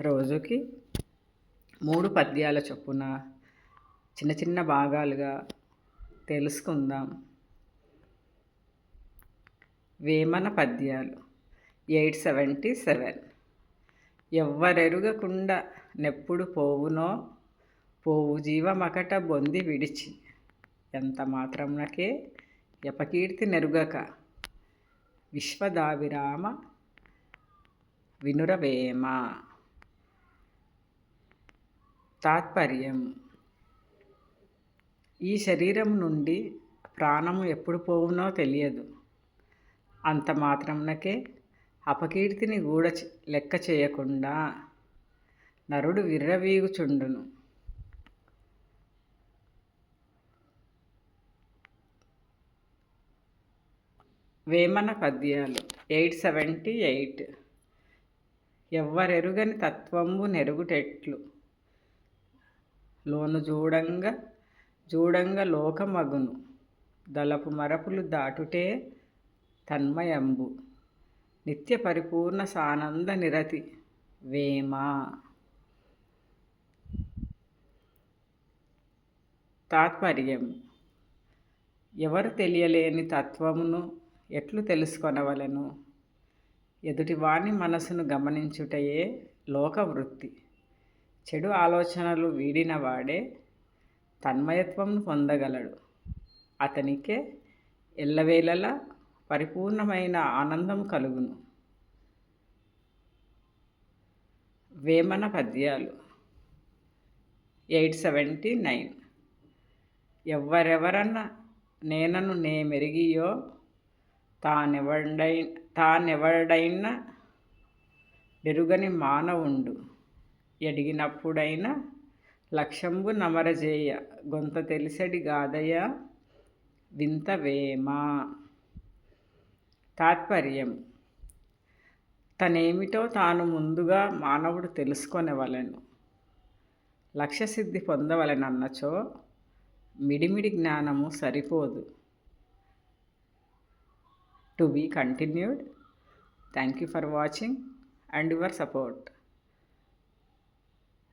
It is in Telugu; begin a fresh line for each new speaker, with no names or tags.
రోజుకి మూడు పద్యాల చొప్పున చిన్న చిన్న భాగాలుగా తెలుసుకుందాం. వేమన పద్యాలు ఎయిట్ సెవెంటీ సెవెన్. ఎవ్వరెరుగకుండా నెప్పుడు పోవునో పోవు జీవమకట బొంది విడిచి. ఎంత మాత్రమునకే ఎపకీర్తి నెరుగక. విశ్వదావిరామ వినురవేమ. తాత్పర్యం. ఈ శరీరం నుండి ప్రాణము ఎప్పుడు పోవునో తెలియదు. అంత మాత్రంనకే అపకీర్తిని గూడ లెక్క చేయకుండా నరుడు విర్రవీగుచుండును. వేమన పద్యాలు ఎయిట్ సెవెంటీ ఎయిట్. ఎవ్వరెరుగని తత్వంబు నెరుగుటెట్లు. లోను చూడంగా చూడంగా లోకమగును. దళపు మరపులు దాటుటే తన్మయంబు. నిత్య పరిపూర్ణ సానంద నిరతి వేమ. తాత్పర్యం. ఎవరు తెలియలేని తత్వమును ఎట్లు తెలుసుకొనవలను? ఎదుటివాని మనసును గమనించుటయే లోకవృత్తి. చెడు ఆలోచనలు వీడిన వాడే తన్మయత్వం పొందగలడు. అతనికే ఎల్లవేళలా పరిపూర్ణమైన ఆనందం కలుగును. వేమన పద్యాలు. Eight seventy nine. ఎవరెవరన్న నేనను నే మెరిగియో తానెవడై తానెవడైన ఎరుగని మానవుండు. ఎడిగినప్పుడైనా లక్ష్యంబు నమరజేయ గొంత తెలిసడి గాదయ వింత వేమ తాత్పర్యం. తనేమిటో తాను ముందుగా మానవుడు తెలుసుకొనవలను. లక్ష్యసిద్ధి పొందవలనన్నచో మిడిమిడి జ్ఞానము సరిపోదు. To be continued. Thank you for watching and your support.